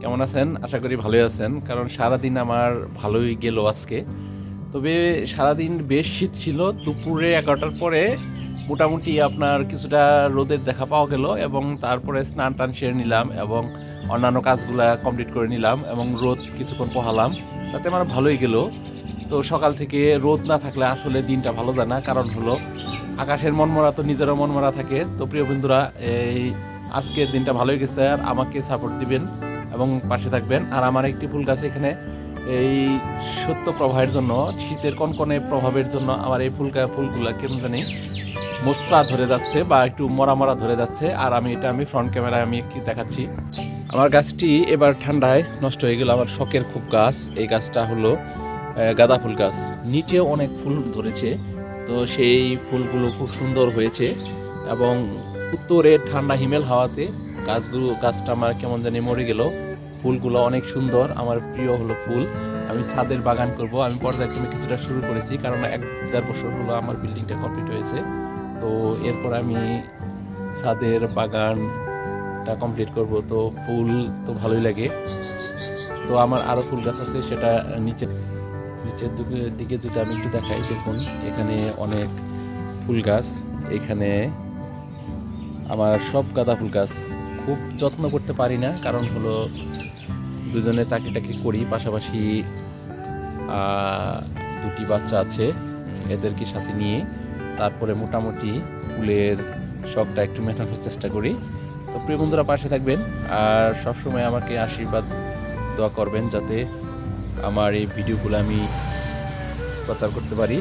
কেমন আছেন? আশা করি ভালোই আছেন, কারণ সারাদিন আমার ভালোই গেল আজকে। তবে সারাদিন বেশ শীত ছিল, দুপুরে এগারোটার পরে মোটামুটি আপনার কিছুটা রোদের দেখা পাওয়া গেল এবং তারপরে স্নান টান সেরে নিলাম এবং অন্যান্য কাজগুলা কমপ্লিট করে নিলাম এবং রোদ কিছুক্ষণ পোহালাম। তাতে আমার ভালোই গেল। তো সকাল থেকে রোদ না থাকলে আসলে দিনটা ভালো যায় না, কারণ হলো আকাশের মনমরা তো নিজেরও মনমরা থাকে। তো প্রিয় বন্ধুরা, এই আজকের দিনটা ভালোই গেছে আর আমাকে সাপোর্ট দিবেন। এবং পাশে থাকবেন। আর আমার একটি ফুল গাছ এখানে এই সত্য প্রবাহের জন্য, শীতের কনকনে প্রভাবের জন্য আমার এই ফুল ফুলগুলা কেমন জানি মোসরা ধরে যাচ্ছে বা একটু মরা মরা ধরে যাচ্ছে। আর আমি এটা আমি ফ্রন্ট ক্যামেরায় আমি কি দেখাচ্ছি। আমার গাছটি এবার ঠান্ডায় নষ্ট হয়ে গেল। আমার শখের খুব গাছ। এই গাছটা হলো গাঁদা ফুল গাছ। নিচেও অনেক ফুল ধরেছে। তো সেই ফুলগুলো খুব সুন্দর হয়েছে এবং উত্তরে ঠান্ডা হিমেল হাওয়াতে গাছগুলো, গাছটা আমার কেমন জানি মরে গেল। ফুলগুলো অনেক সুন্দর, আমার প্রিয় হলো ফুল। আমি ছাদের বাগান করব, আমি পর্যায়ক্রমে কিছুটা শুরু করেছি, কারণ এক দেড় বছর হলো আমার বিল্ডিংটা কমপ্লিট হয়েছে। তো এরপর আমি ছাদের বাগানটা কমপ্লিট করব, তো ফুল তো ভালোই লাগে। তো আমার আরও ফুল গাছ আছে, সেটা নিচে নিচের দিকে- দিকে যদি আমি একটু দেখাই, দেখুন, এখানে অনেক ফুল গাছ, এখানে আমার সব গাঁদা ফুল গাছ। খুব যত্ন করতে পারি না, কারণ হলো দুজনে চাকরি টাকরি করি, পাশাপাশি দুটি বাচ্চা আছে, এদেরকে সাথে নিয়ে তারপরে মোটামুটি ফুলের শখটা একটু মেটানোর চেষ্টা করি। তো প্রিয় বন্ধুরা, পাশে থাকবেন আর সবসময় আমাকে আশীর্বাদ দোয়া করবেন যাতে আমার এই ভিডিওগুলো আমি প্রচার করতে পারি।